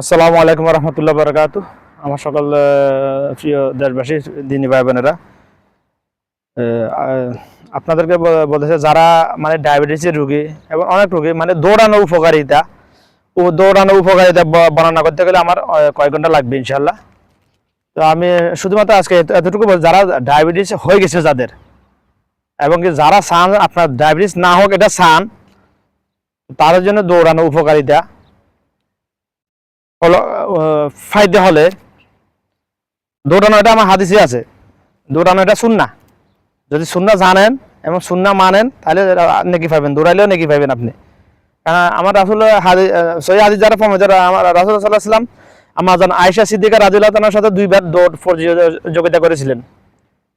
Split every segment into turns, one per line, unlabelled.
আসসালামু আলাইকুম রহমতুল্লাহ বারকাত আমার সকল প্রিয় দেশবাসী, দিনী ভাই বোনেরা আপনাদেরকে বলতেছে যারা মানে ডায়াবেটিসের রোগী এবং অনেক রোগী মানে দৌড়ানো উপকারিতা, ও দৌড়ানো উপকারিতা বর্ণনা করতে গেলে আমার কয়েক ঘণ্টা লাগবে ইনশাল্লাহ তো আমি শুধুমাত্র আজকে এতটুকু যারা ডায়াবেটিস হয়ে গেছে যাদের, এবং যারা চান আপনার ডায়াবেটিস না হোক, এটা চান তাদের জন্য দৌড়ানো উপকারিতা ফাইদে হলে দৌড়ানো এটা আমার হাদিসে আছে। দৌড়ানো এটা শুননা যদি শুননা জানেন এবং শুননা মানেন, তাহলে নেকি পাবেন দৌড়াইলেও নেকি পাবেন আপনি। কারণ আমার রাসুল হাদি হাদিস যারা ফর্মে যারা আমার রাসুল সাল্লাহ আমার জন আয়সা সিদ্দিকা রাজুল্লাহ তালার সাথে দুইবার দৌড় প্রতিযোগিতা করেছিলেন।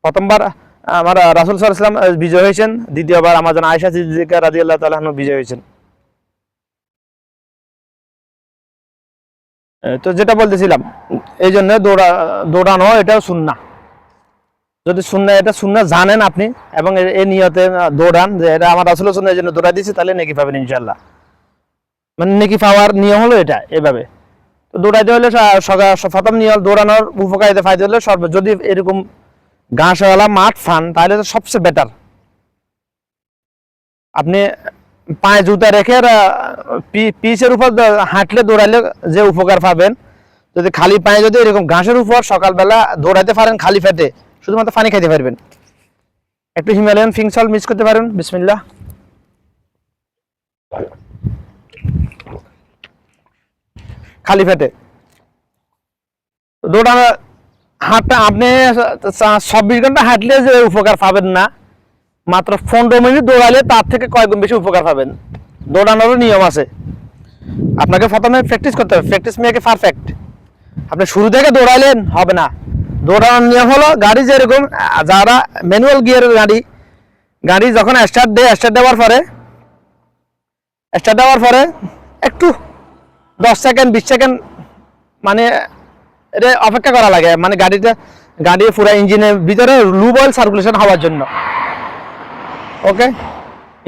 প্রথমবার আমার রাসুল সাল্লাহ সাল্লাম বিজয় হয়েছেন। দ্বিতীয়বার আমার জন আয়সা সিদ্দিকা রাজিউল্লাহ তালাহ বিজয় হয়েছেন। তো যেটা বলতেছিলাম, এই জন্য দৌড়া, দৌড়ানো এটাও শুননা যদি শুননা এটা শুননা জানেন আপনি, এবং এ- নিয়তে দৌড়ান, যে এটা আমার আসলে শুনে এই জন্য দৌড়াই দিচ্ছি তাহলে নেকি পাবেন ইনশাল্লাহ মানে নেকি পাওয়ার নিয়ম হলো এটা, এভাবে। তো দৌড়াইতে হলে প্রথম নিয়ম, দৌড়ানোর উপকারিতা ফায়দা হলে সর্ব, যদি এরকম ঘাসওয়ালা মাঠ ফান, তাহলে তো সবচেয়ে বেটার আপনি পায়ে জুতা রেখে পিচের উপর হাঁটলে দৌড়াইলে যে উপকার পাবেন। যদি খালি পায়ে যদি এরকম ঘাসের উপর সকালবেলা দৌড়াইতে পারেন খালি ফেটে শুধুমাত্র পানি খাইতে পারবেন। একটু হিমালয়ান ফিংসল মিক্স করতে পারেন, বিসমিল্লাহ। খালি ফেটে দৌড়ানো হাঁটটা আপনি চব্বিশ ঘণ্টা হাঁটলে যে উপকার পাবেন না মাত্র পনেরো মিনিট দৌড়ালে তার থেকে কয়েক গুণ বেশি উপকার পাবেন। দৌড়ানোরও নিয়ম আছে। আপনাকে প্রথমে প্র্যাকটিস করতে হবে। প্র্যাকটিস মেয়েকে পারফেক্ট আপনি শুরু থেকে দৌড়াইলেন, হবে না। দৌড়ানোর নিয়ম হলো গাড়ি যেরকম যারা ম্যানুয়াল গিয়ারের গাড়ি গাড়ি যখন স্টার্ট দেয় স্টার্ট দেওয়ার পরে স্টার্ট দেওয়ার পরে একটু দশ সেকেন্ড বিশ সেকেন্ড মানে এটা অপেক্ষা করা লাগে। মানে গাড়িটা গাড়ি পুরো ইঞ্জিনের ভিতরে লুব অয়েল সার্কুলেশন হওয়ার জন্য। ওকে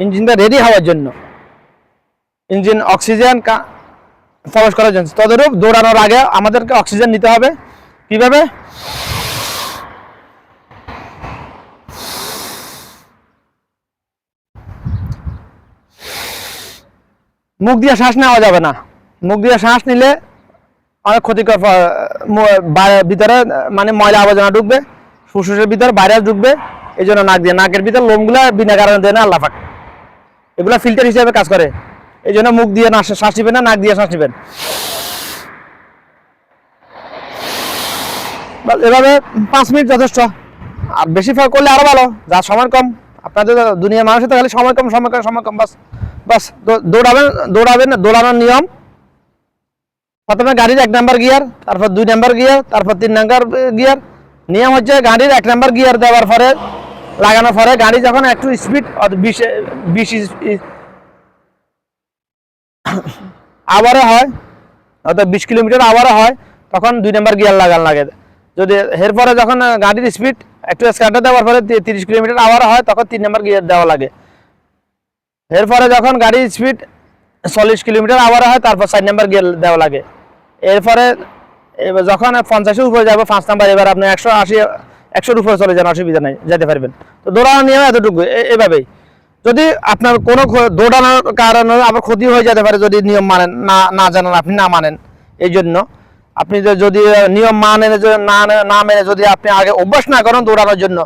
ইঞ্জিনটা রেডি হওয়ার জন্য। ইঞ্জিন অক্সিজেন প্রবেশ করার জন্য। তদরূপ দৌড়ানোর আগে আমাদেরকে অক্সিজেন নিতে হবে। কীভাবে? মুখ দিয়ে শ্বাস নেওয়া যাবে না। মুখ দিয়ে শ্বাস নিলে অনেক ক্ষতিকর ভিতরে মানে ময়লা আবর্জনা ঢুকবে, ফুসফুসের ভিতরে ভাইরাস ঢুকবে। এই জন্য নাক দিয়ে নাকের ভিতরে লোমগুলা বিনা কারণে দেয় না, আল্লাহ পাক। এগুলা ফিল্টার হিসেবে কাজ করে। এই জন্য মুখ দিয়ে না শ্বাস নিবেন না, নাক দিয়ে শ্বাস নিবেন। এভাবে পাঁচ মিনিট যথেষ্ট। আর বেশি ফা- করলে আরও ভালো, যা সময় কম। আপনাদের দুনিয়ার মানুষের তো খালি সময় কম সময় কম সময় কম, বাস। বাস দৌড়াবেন দৌড়াবেন, দৌড়ানোর নিয়ম। প্রথমে গাড়ির এক নাম্বার গিয়ার, তারপর দুই নাম্বার গিয়ার, তারপর তিন নাম্বার গিয়ার। নিয়ম হচ্ছে গাড়ির এক নাম্বার গিয়ার দেওয়ার পরে লাগানোর পরে গাড়ি যখন একটু স্পিড বিশ আবারও হয় অর্থাৎ বিশ কিলোমিটার আবারও হয়, তখন দুই নাম্বার গিয়ার লাগান লাগে। যদি এরপরে যখন গাড়ির স্পিড একটু স্কার্টে দেওয়ার পরে তিরিশ কিলোমিটার আবারও হয়, তখন তিন নাম্বার গিয়ার দেওয়া লাগে। এরপরে যখন গাড়ির স্পিড চল্লিশ কিলোমিটার আবারও হয়, তারপর চার নাম্বার গিয়ার দেওয়া লাগে। এরপরে যখন পঞ্চাশের উপরে যাবে, পাঁচ নাম্বার এবার আপনি একশো আশি একশোর উপরে চলে যান, অসুবিধা নেই যেতে পারবেন। তো দৌড়ানো নিয়ম এতটুকু এভাবেই। যদি আপনার কোনো দৌড়ানোর কারণে আবার ক্ষতি হয়ে যেতে পারে, যদি নিয়ম মানেন, না না জানেন, আপনি না মানেন, এই জন্য। আপনি যদি নিয়ম মানেন না না মেনে যদি আপনি আগে অভ্যাস না করেন দৌড়ানোর জন্য।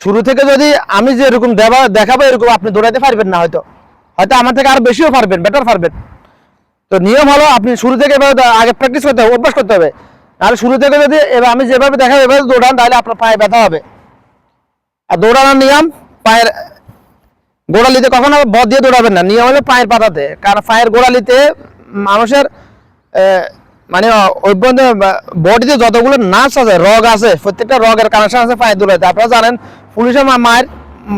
শুরু থেকে যদি আমি যে এরকম দেবা দেখাবো, এরকম আপনি দৌড়াতে পারবেন না হয়তো। হয়তো আমার থেকে আরও বেশিও পারবেন বেটার পারবেন। তো নিয়ম হলো, আপনি শুরু থেকে আগে প্র্যাকটিস করতে হবে, অভ্যাস করতে হবে। নাহলে শুরু থেকে যদি এবার আমি যেভাবে দেখাবো, এভাবে দৌড়ান, তাহলে আপনার পায়ে ব্যথা হবে। আর দৌড়ানোর নিয়ম, পায়ের গোড়ালিতে কখনো বদ দিয়ে দৌড়াবেন না। নিয়ম হলো পায়ের পাতাতে। কারণ পায়ের গোড়ালিতে মানুষের মানে ওই বডিতে যতগুলো নার্ভস আছে, রগ আছে, প্রত্যেকটা রগের কানেকশন আছে পায়ের দৌড়াতে আপনারা জানেন, পুলিশের মা- মায়ের,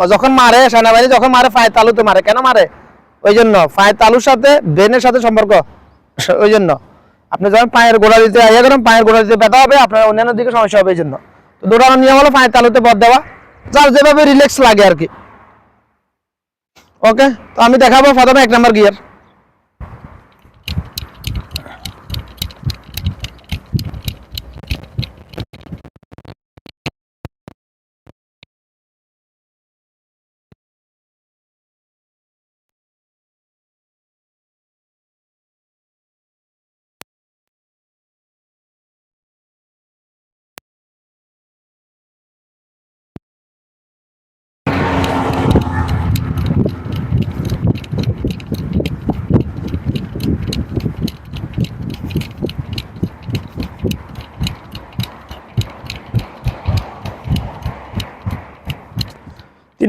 যখন মারে, সেনাবাহিনী যখন মারে, পায়ের তালুতে মারে। কেন মারে? ওই জন্য পায়ের তালুর সাথে ব্রেনের সাথে সম্পর্ক। ওই জন্য। আপনি যখন পায়ের গোড়া দিতে ইয়ে করেন, পায়ের গোড়া দিতে ব্যথা হবে, আপনার অন্যান্য দিকে সমস্যা হবে এই জন্য তো দৌড়ানোর নিয়ম হলো পায়ের তালুতে বদ দেওয়া। যার যেভাবে রিল্যাক্স লাগে আর কি। ওকে তো আমি দেখাবো প্রথমে এক নাম্বার গিয়ার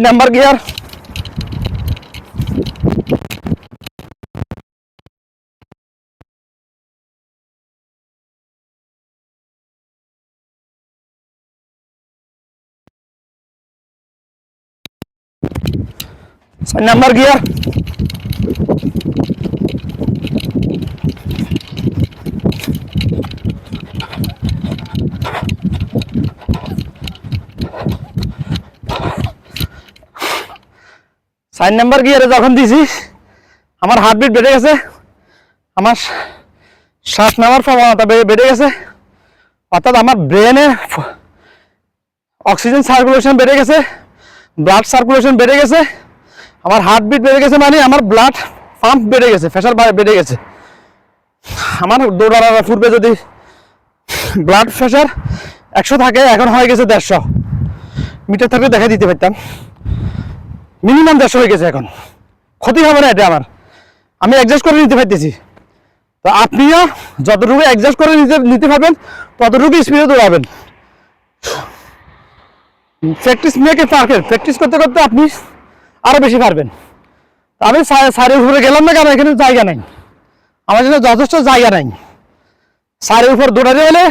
তিন নাম্বার গিয়ার ছয় চার নাম্বার গিয়ারে যখন দিছি আমার হার্টবিট বেড়ে গেছে, আমার শ্বাস নেওয়ার প্রবণতা বেড়ে গেছে, অর্থাৎ আমার ব্রেনে অক্সিজেন সার্কুলেশন বেড়ে গেছে ব্লাড সার্কুলেশন বেড়ে গেছে, আমার হার্টবিট বেড়ে গেছে মানে আমার ব্লাড পাম্প বেড়ে গেছে প্রেশার বেড়ে গেছে। আমার দৌড়ানোর পূর্বে যদি ব্লাড প্রেশার একশো থাকে, এখন হয়ে গেছে দেড়শো। মিটার থাকলে দেখা দিতে পারতাম। মিনিমাম দেড়শো হয়ে গেছে এখন। ক্ষতি হবে না এটা আমার। আমি অ্যাডজাস্ট করে নিতে পারতেছি। তো আপনিও যতটুকু অ্যাডজাস্ট করে নিতে নিতে পারবেন, ততটুকু স্পিডে দৌড়াবেন। প্র্যাকটিস মেকে পারফেক্ট প্র্যাকটিস করতে করতে আপনি আরও বেশি পারবেন। আমি সারের উপরে গেলাম না কেন? এখানে জায়গা নাই। আমার জন্য যথেষ্ট জায়গা নাই। সারের উপর দৌড়াতে গেলে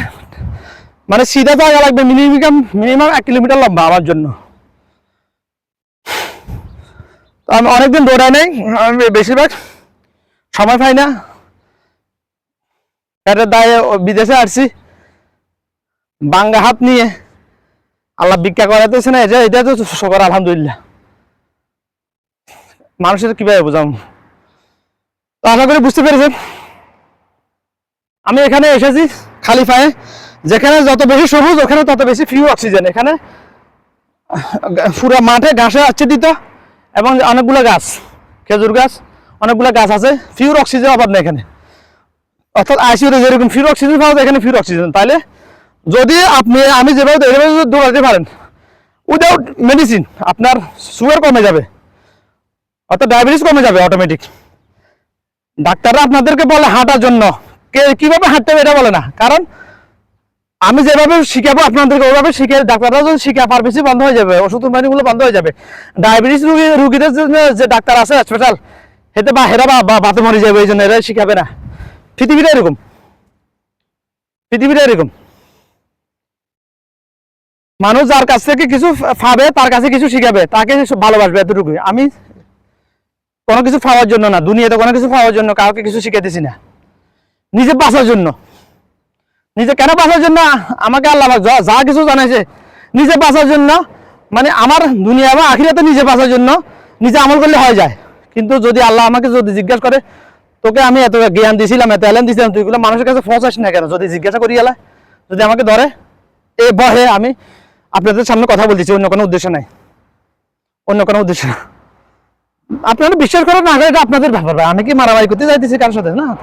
মানে সিধা জায়গা লাগবে। মিনিমাম মিনিমাম এক কিলোমিটার লম্বা আমার জন্য তো আমি অনেকদিন দৌড়াই নাই, আমি বেশিরভাগ সময় পাই না। পেটের দায়ে বিদেশে আসছি, বাঙ্গা হাত নিয়ে আল্লাহ ভিক্ষা করাতেছে না এটা এটা তো সবার আলহামদুলিল্লাহ। মানুষের কীভাবে বোঝাম? তো আশা করি বুঝতে পেরেছেন। আমি এখানে এসেছি খালি পায়ে যেখানে যত বেশি সবুজ, ওখানে তত বেশি ফিউ অক্সিজেন এখানে পুরো মাঠে ঘাসে আচ্ছাদিত। এবং অনেকগুলো গাছ, খেজুর গাছ, অনেকগুলো গাছ আছে। ফিউর অক্সিজেন অভাব নেই এখানে। অর্থাৎ আইসিউতে যেরকম ফিউর অক্সিজেন পাওয়া যায়, এখানে ফিউর অক্সিজেন তাহলে যদি আপনি, আমি যেভাবে দৌড়াতে পারেন উইদাউট মেডিসিন আপনার সুগার কমে যাবে। অর্থাৎ ডায়াবেটিস কমে যাবে অটোমেটিক ডাক্তাররা আপনাদেরকে বলে হাঁটার জন্য। কে, কীভাবে হাঁটতে হবে এটা বলে না। কারণ আমি যেভাবে শিখাবো, আপনাদেরকে ওইভাবে শিখে ডাক্তাররা যদি শিখা ফার্মেসি বন্ধ হয়ে যাবে, ওষুধ কোম্পানিগুলো বন্ধ হয়ে যাবে। ডায়াবেটিস রুগী, রুগীদের জন্য যে ডাক্তার আছে হসপিটাল হেতে বা হেরা বা বাতে মরে যাবে এই জন্য এরা শিখাবে না। পৃথিবীটা এরকম। পৃথিবীটা এরকম। মানুষ যার কাছ থেকে কিছু পাবে তার কাছে কিছু শিখাবে, তাকে ভালোবাসবে এতটুকুই। আমি কোনো কিছু পাওয়ার জন্য না, দুনিয়াতে কোনো কিছু পাওয়ার জন্য কাউকে কিছু শিখাইতেছি না। নিজে বাঁচার জন্য। নিজে কেন বাঁচার জন্য? আমাকে আল্লাহ যা- কিছু জানাইছে, নিজে বাঁচার জন্য। মানে আমার দুনিয়া বা আখিরাতে নিজে বাঁচার জন্য, নিজে আমল করলে হয়ে যায়। কিন্তু যদি আল্লাহ আমাকে যদি জিজ্ঞাসা করে, তোকে আমি এত জ্ঞান দিছিলাম, এত এলেন দিছিলাম তুইগুলো মানুষের কাছে পৌঁছাস না কেন? যদি জিজ্ঞাসা করি গেলা যদি আমাকে ধরে, এ বহে আমি আপনাদের সামনে কথা বলতেছি, অন্য কোনো উদ্দেশ্য নাই। অন্য কোনো উদ্দেশ্য না। আপনারা বিশ্বাস করেন না, এটা আপনাদের ব্যাপার। আমি কি মারামারি করতে যাইতেছি কারোর সাথে? না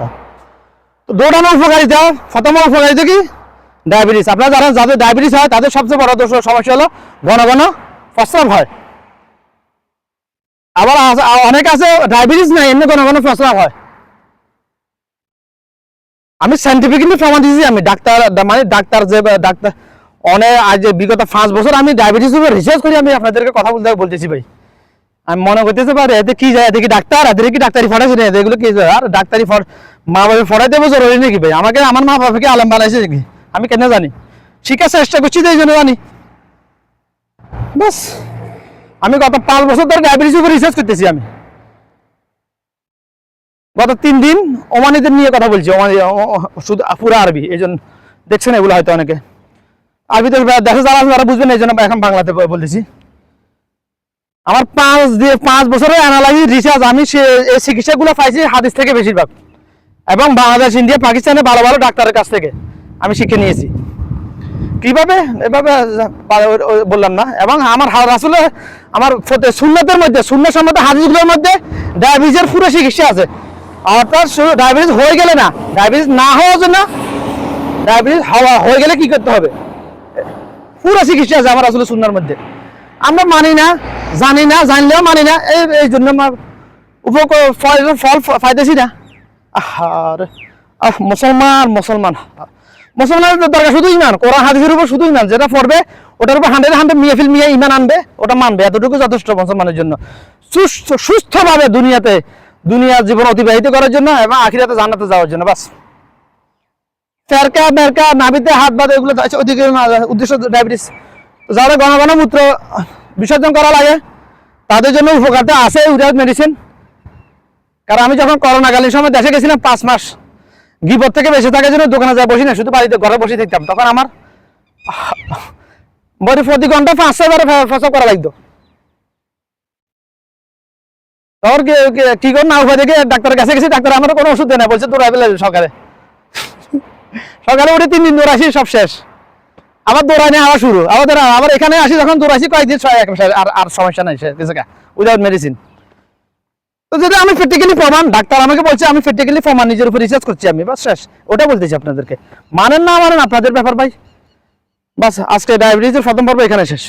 দৌড়ানোর উপকারিতা? প্রথম উপকারিতা কি? ডায়াবেটিস। আপনারা যারা যাদের ডায়াবেটিস হয়, তাদের সবচেয়ে বড় দোষ সমস্যা হলো ঘন ঘন প্রস্রাব হয়। আবার অনেক আছে, ডায়াবেটিস নাই, এমনি ঘন ঘন প্রস্রাব হয়। আমি সাইন্টিফিক্যালি প্রমাণ দিয়েছি, আমি ডাক্তার মানে ডাক্তার যে, ডাক্তার অনেক আজ বিগত পাঁচ বছর আমি ডায়াবেটিস উপর রিসার্চ করি, আমি আপনাদেরকে কথা বলতে বলতেছি ভাই। আমি মনে করতেছে পারে এতে কি যায়? এতে কি ডাক্তার? এদের কি ডাক্তারি ফটাইছে না এগুলো কি? আর ডাক্তারি ফট মা বাবা হবে জরুরি নাকি ভাই? আমাকে আমার মা বাবাকে আলম বানাইছে নাকি? আমি কেন জানি? শিখার চেষ্টা করছি তো এই জন্য জানি বাস আমি গত পাঁচ বছর ধরে ডায়াবেটিস উপর রিসার্চ করতেছি আমি। গত তিন দিন ওমানিদের নিয়ে কথা বলছি ওমানি শুধু পুরো আরবি এই জন্য দেখছেন এগুলো হয়তো অনেকে আরবিতে দেখা যারা আছে তারা বুঝবেন এই জন্য এখন বাংলাতে বলতেছি আমার পাঁচ দিয়ে পাঁচ বছরের অ্যানালাইসিস রিসার্চ আমি সে- এই চিকিৎসাগুলো পাইছি হাদিস থেকে বেশিরভাগ এবং বাংলাদেশ ইন্ডিয়া পাকিস্তানে ভালো ভালো ডাক্তারের কাছ থেকে আমি শিখে নিয়েছি কীভাবে এভাবে বললাম না এবং আমার আসলে আমার সুন্নতের মধ্যে শূন্য সম্মত হাদিসগুলোর মধ্যে ডায়াবেটিসের পুরো চিকিৎসা আছে অর্থাৎ ডায়াবেটিস হয়ে গেলে না ডায়াবেটিস না হওয়ার জন্য ডায়াবেটিস হওয়া হয়ে গেলে কি করতে হবে পুরো চিকিৎসা আছে আমার আসলে সুন্নার মধ্যে আমরা মানি না জানি না জানলেও মানি না এই জন্য আমার উপক ফল পাইতেছি না আহ, মুসলমান মুসলমান। মুসলমানের দরকার শুধু ইমান কোরআন হাদিসের উপর শুধু ইমান যেটা পড়বে, ওটার উপর হান্ড্রেড হান্ড্রেড মিয়াফিল মিয়া ইমান আনবে, ওটা মানবে, এতটুকু যথেষ্ট মুসলমানের জন্য। সুস্থ, সুস্থভাবে দুনিয়াতে দুনিয়ার জীবন অতিবাহিত করার জন্য এবং আখিরাতে জান্নাতে যাওয়ার জন্য, বাস। ফেরকা মেরকা নাবিতে হাত বাঁধে, এগুলো ওদিকে উদ্দেশ্য ডায়াবেটিস। যারা ঘন মূত্র বিসর্জন করা লাগে, তাদের জন্য উপকারিতা আছে, উইদাউট মেডিসিন। কারণ আমি যখন করোনাকালীন সময় দেশে গেছিলাম পাঁচ মাস বিপদ থেকে বেঁচে থাকার জন্য দোকানে যা বসি না, শুধু বাড়িতে, ঘরে বসে থাকতাম। তখন আমার বডি প্রতি ঘণ্টা পাঁচ ছয়বার প্রসব করা লাগতো। তখন কি- করে না উপায় দেখে ডাক্তারের কাছে গেছি, ডাক্তার আমার কোনো ওষুধ দেয় না, বলছে তোর সকালে। সকালে উঠে তিন দিন দৌড়াইছি, সব শেষ। আবার দৌড়াই নিয়ে আবার শুরু। আবার আবার এখানে আসি, যখন দৌড়াইছি কয়েকদিন আর আর সমস্যা নাই সে উইদাউট মেডিসিন তো যদি আমি প্র্যাকটিক্যালি প্রমাণ, ডাক্তার আমাকে বলছে, আমি প্র্যাকটিক্যালি প্রমাণ নিজের উপর রিসার্চ করছি আমি, বাস শেষ। ওটা বলতেছি আপনাদেরকে। মানেন না মানেন আপনাদের ব্যাপার ভাই? বাস, আজকে ডায়াবেটিসের প্রথম পর্ব এখানে শেষ।